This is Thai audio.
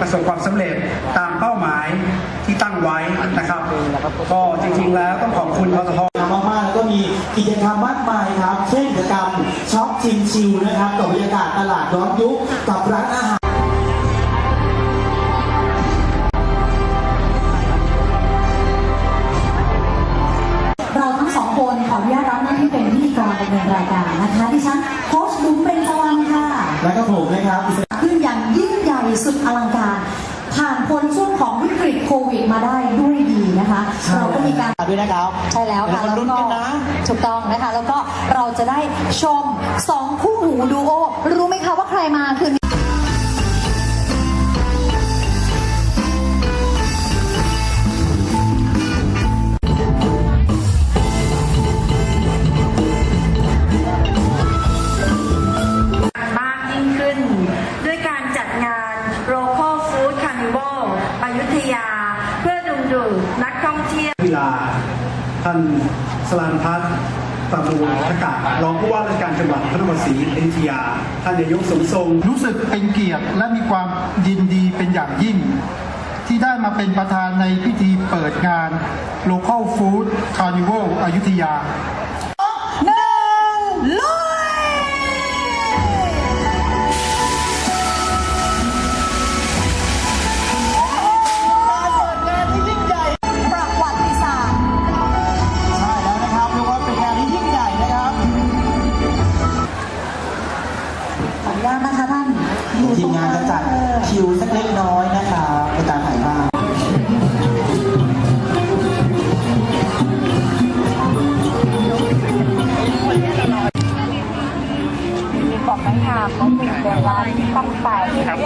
ประสบความสำเร็จตามเป้าหมายที่ตั้งไว้นะครับ ก็จริงๆแล้วต้องขอบคุณปตทมากๆแล้วก็มีกิจกรรมมากมายครับ เช่นกิจกรรมช็อปชิมชิลนะครับกับบรรยากาศตลาดย้อนยุคกับร้านอาหารเราทั้งสองคนขออนุญาตรับหน้าที่เป็นพิธีกรดำเนินรายการนะคะดิฉันโค้ชดุ้มเป็นจวันค่ะ และก็ผมนะครับ สุดอลังการ ผ่านพ้นช่วงของวิกฤตโควิดมาได้ด้วยดีนะคะ เราก็มีการ ด้วยนะครับใช่แล้วค่ะเดี๋ยวมาลุ้นกันนะ ถูกต้องนะคะ แล้วก็เราจะได้ชมสองคู่หูดูโอ รู้ไหมคะว่าใครมาคืนนี้ ดูนักท่องเที่ยวกีฬาท่านสลานพัฒน์ประมูลทการองผู้ว่าราชการจังหวัดพระนครศรีอยุธยา ท่านนายกสมทรง รู้สึกเป็นเกียรติและมีความยินดีเป็นอย่างยิ่ง ที่ได้มาเป็นประธานในพิธีเปิดงาน Local Food Carnival อยุธยา นะคะท่านทีมงานจะจัดคิวสักเล็กน้อยนะคะในการถ่ายภาพบอกไม่ทำต้องเป็นเวลาต้องไปครับ